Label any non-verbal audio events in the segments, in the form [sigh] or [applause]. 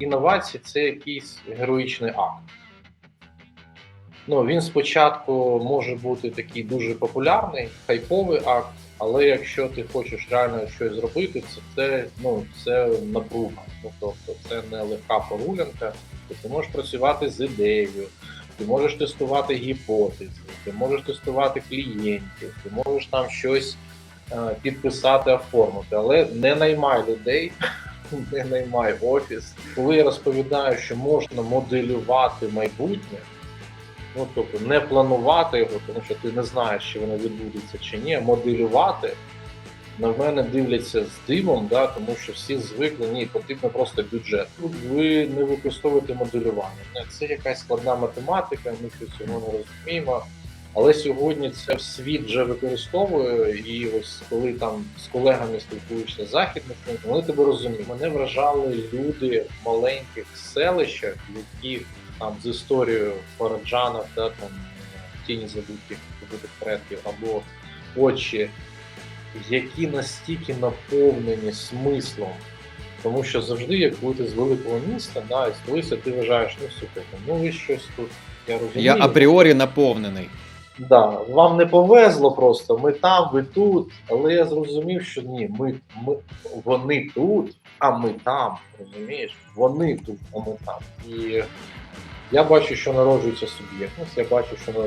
інновації це якийсь героїчний акт. Ну, він спочатку може бути такий дуже популярний, хайповий акт, але якщо ти хочеш реально щось зробити, це, це, ну, це напруга. Ну, тобто це не легка прогулянка, ти можеш працювати з ідеєю, ти можеш тестувати гіпотези, ти можеш тестувати клієнтів, ти можеш там щось е, підписати, оформити, але не наймай людей, [laughs] не наймай офіс. Коли я розповідаю, що можна моделювати майбутнє, ну тобто не планувати його, тому що ти не знаєш, чи воно відбудеться чи ні, моделювати. На мене дивляться з дивом, да, тому що всі звикли, ні, потрібно просто бюджет. Тут ви не використовуєте моделювання. Це якась складна математика, ми цього не розуміємо. Але сьогодні це світ вже використовує, і ось коли там з колегами спілкуєшся з західних вони тебе розуміють. Мене вражали люди в маленьких селищах, які там з історією Фараджанов, да, там тіні забутих забутих предків або очі, які настільки наповнені смислом. Тому що завжди, як коли ти з великого міста, да, і столиця, ти вважаєш, ну слухайте, ну ви щось тут, я розумію. Я апріорі наповнений. Да, вам не повезло просто. Ми там, ви тут. Але я зрозумів, що ні, ми, ми вони тут, а ми там. Розумієш? Вони тут, а ми там. І я бачу, що народжується суб'єктність. Я бачу, що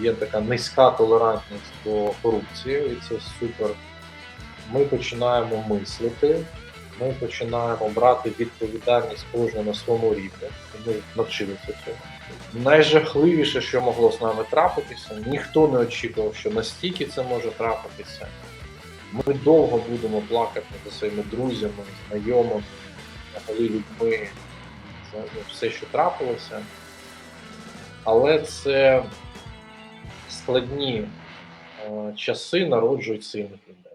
є така низька толерантність до корупції, і це супер. Ми починаємо мислити. Ми починаємо брати відповідальність кожен на своєму рівні. Ми навчилися цього. Найжахливіше, що могло з нами трапитися, ніхто не очікував, що настільки це може трапитися. Ми довго будемо плакати за своїми друзями, знайомими, взагалі людьми, за ну, все, що трапилося. Але це складні е, часи народжують сильних людей.